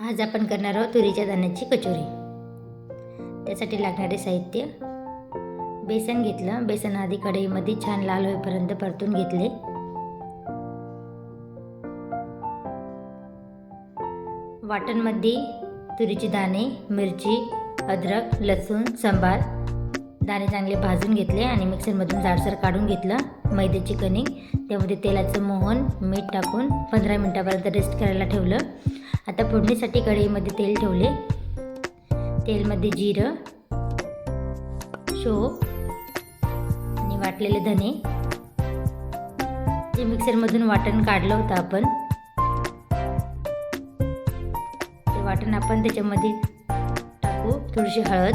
आज आपण करणार आहोत तुरीच्या दाण्याची कचोरी. त्यासाठी लागणारे साहित्य बेसन घेतलं. बेसन आधी कढईमध्ये छान लाल होईपर्यंत परतून घेतले. वाटणमध्ये तुरीचे दाणे मिरची अद्रक लसूण सांबार दाणे चांगले भाजून घेतले आणि मिक्सरमधून जाडसर काढून घेतलं. मैद्याची कणिक त्यामध्ये तेलाचं मोहन मीठ टाकून पंधरा मिनटापर्यंत रेस्ट करायला ठेवलं. आता फोडणीसाठी कढईमध्ये तेल ठेवले. तेलमध्ये जिरं शोप आणि वाटलेले धने. जे मिक्सरमधून वाटण काढलं होतं आपण ते वाटण आपण त्याच्यामध्ये टाकू. थोडीशी हळद.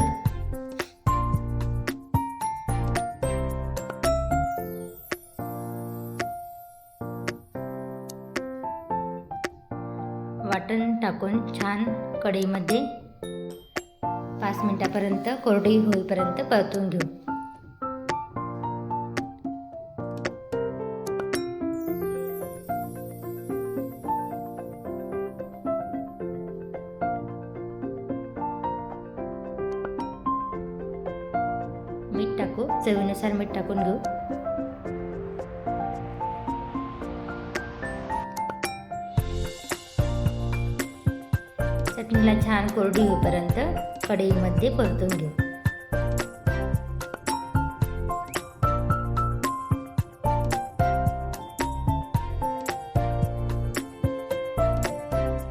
वाटण टाकून छान कढईमध्ये पाच मिनटापर्यंत कोरडी होईपर्यंत परतून घेऊ. मीठ टाकू चवीनुसार मीठ टाकून घेऊ. चटणीला छान कोरडी होईपर्यंत कढईमध्ये परतून घेऊ.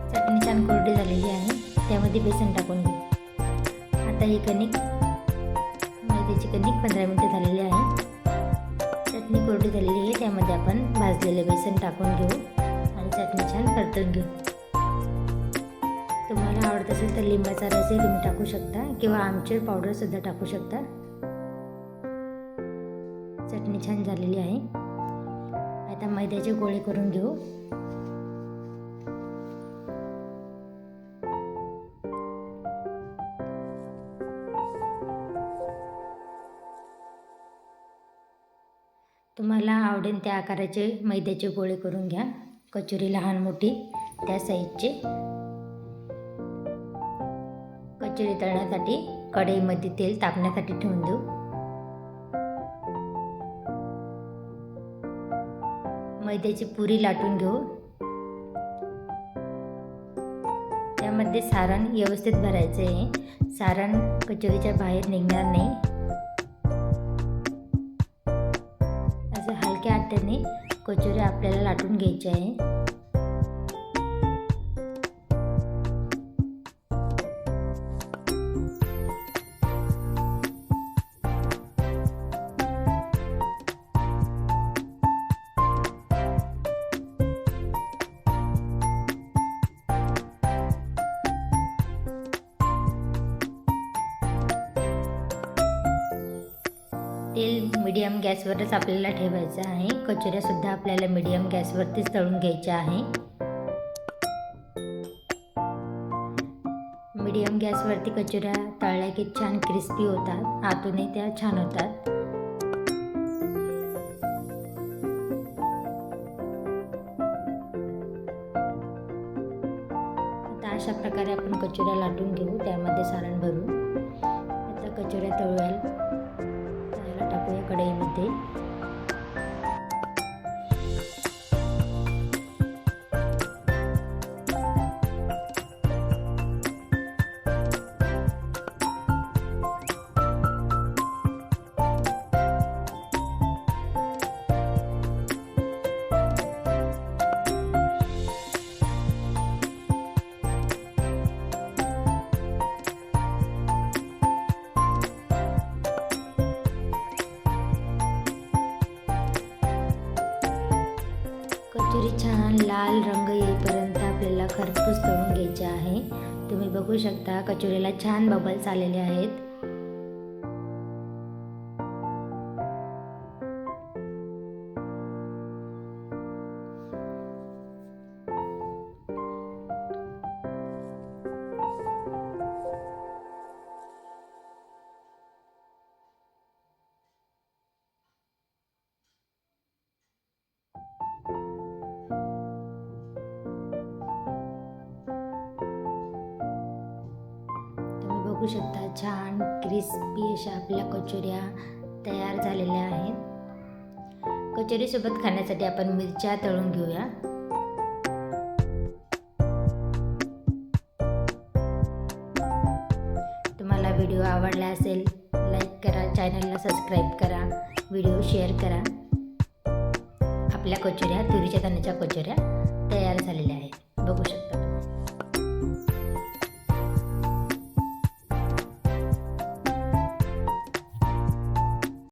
चटणी छान कोरडी झालेली आहे. त्यामध्ये बेसन टाकून घेऊ. आता ही कणिक मैद्याची कणिक पंधरा मिनटं झालेली आहे. चटणी कोरडी झालेली आहे. त्यामध्ये आपण भाजलेले बेसन टाकून घेऊ आणि चटणी छान परतून घेऊ. तुम्हाला आवडत असेल तर लिंबाचा रसही तुम्ही टाकू शकता किंवा आमचूर पावडरसुद्धा टाकू शकता. चटणी छान झालेली आहे. आता मैद्याचे गोळे करून घेऊ. तुम्हाला आवडेल त्या आकाराचे मैद्याचे गोळे करून घ्या. कचोरी लहान मोठी त्या साईजचे कचोरी तळण्यासाठी कढईमध्ये तेल तापण्यासाठी ठेवून देऊ. मैद्याची पुरी लाटून घेऊ. त्यामध्ये सारण व्यवस्थित भरायचं आहे. सारण कचोरीच्या बाहेर निघणार नाही. असं हलक्या हाताने कचोरी आपल्याला लाटून घ्यायची आहे. तेल मीडियम गॅसवरच आपल्याला ठेवायचं आहे. कचोऱ्यासुद्धा आपल्याला मीडियम गॅसवरतीच तळून घ्यायच्या आहे. मीडियम गॅसवरती कचोऱ्या तळल्या की छान क्रिस्पी होतात. आतूनही त्या छान होतात. आता अशा प्रकारे आपण कचोऱ्या लाटून घेऊ. त्यामध्ये सारण भरू. आता कचोऱ्या तळूया birthday कस्तुरी कचोरी छान लाल रंग येईपर्यंत आपल्याला खरपूस तळून घ्यायचे आहे. तुम्ही बघू शकता कचोरीला छान बबल्स आलेले आहेत. बघू शकता छान क्रिस्पी अशा आपल्या कचोऱ्या तयार झालेल्या आहेत. कचोरीसोबत खाण्यासाठी आपण मिरच्या तळून घेऊया. तुम्हाला व्हिडिओ आवडला असेल लाईक करा चॅनलला सबस्क्राईब करा व्हिडिओ शेअर करा. आपल्या कचोऱ्या तुरीच्या दाण्याच्या कचोऱ्या.